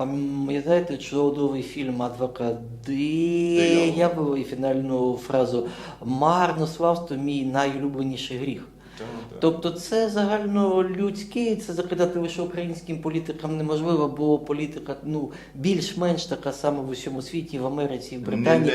Пам'ятаєте чудовий фільм диявол і фінальну фразу. Марнославство мій найулюбленіший гріх. Тобто це загальнолюдське, і це закидати лише українським політикам неможливо, бо політика ну більш-менш така сама в усьому світі, в Америці, в Британії.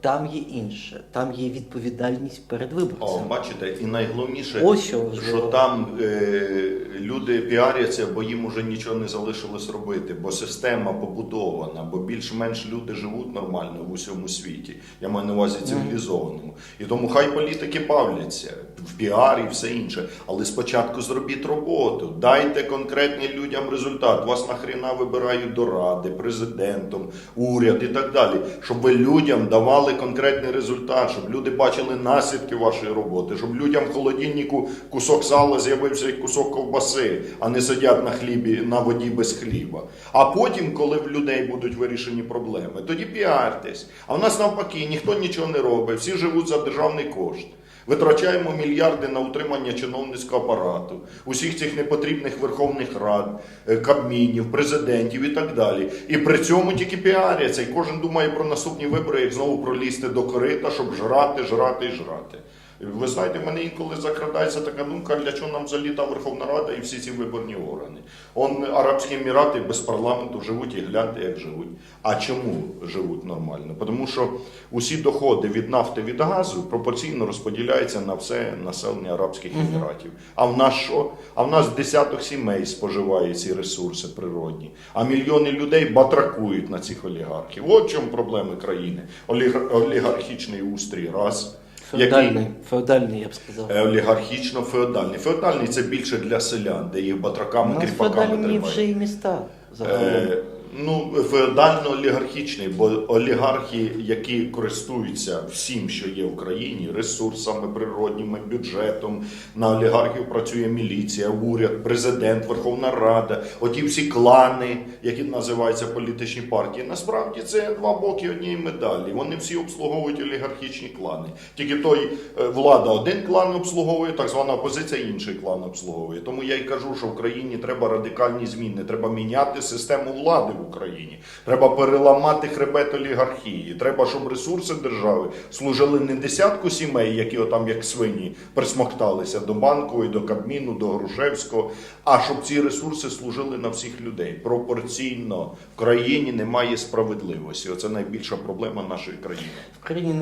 Там є інше, там є відповідальність перед О, бачите, і найголовніше, Ось що що там е, люди піаряться, бо їм уже нічого не залишилось робити, бо система побудована, бо більш-менш люди живуть нормально в усьому світі. Я маю на увазі цивілізованому. І тому хай політики бавляться в піарі і все інше. Але спочатку зробіть роботу, дайте конкретні людям результат. Вас нахріна вибирають до ради, президентом, уряд і так далі. Щоб ви людям давали конкретний результат, щоб люди бачили наслідки вашої роботи, щоб людям в холодильнику кусок сала з'явився як кусок ковбаси, а не сидять на хлібі на воді без хліба. А потім, коли в людей будуть вирішені проблеми, тоді піартесь. А в нас навпаки ніхто нічого не робить, всі живуть за державний кошт. Витрачаємо мільярди на утримання чиновницького апарату, усіх цих непотрібних верховних рад, е, кабмінів, президентів і так далі. І при цьому тільки піаряться, і кожен думає про наступні вибори, як знову пролізти до корита, щоб жрати, жрати і жрати. Ви знаєте, мене інколи закрадається така думка, для чого нам взагалі та Верховна Рада і всі ці виборні органи. Он Арабські Емірати без парламенту живуть і гляньте, як живуть. А чому живуть нормально? Тому що усі доходи від нафти від газу пропорційно розподіляються на все населення Арабських Еміратів. А в нас що? А в нас десяток сімей споживає ці ресурси природні, а мільйони людей батракують на цих олігархів. От чому проблеми країни. Олігар- Олігархічний устрій раз. Феодальний, феодальний, я б сказав. Е, Олігархічно-феодальний. Феодальний це більше для селян, де їх батраками, кріпаками феодальні тримають. вже і міста загалом. Ну, феодально-олігархічний, бо олігархи, які користуються всім, що є в країні, ресурсами природніми, бюджетом, на олігархів працює міліція, уряд, президент, Верховна Рада, оті всі клани, які називаються політичні партії. Насправді це два боки однієї медалі. Вони всі обслуговують олігархічні клани. Тільки той е, влада один клан обслуговує, так звана опозиція інший клан обслуговує. Тому я й кажу, що в країні треба радикальні зміни, треба міняти систему влади в Україні. Треба переламати хребет олігархії. Треба, щоб ресурси держави служили не десятку сімей, які отам як свині присмокталися до банку і до Кабміну, до Грушевського, а щоб ці ресурси служили на всіх людей. Пропорційно в країні немає справедливості. Оце найбільша проблема нашої країни. В країні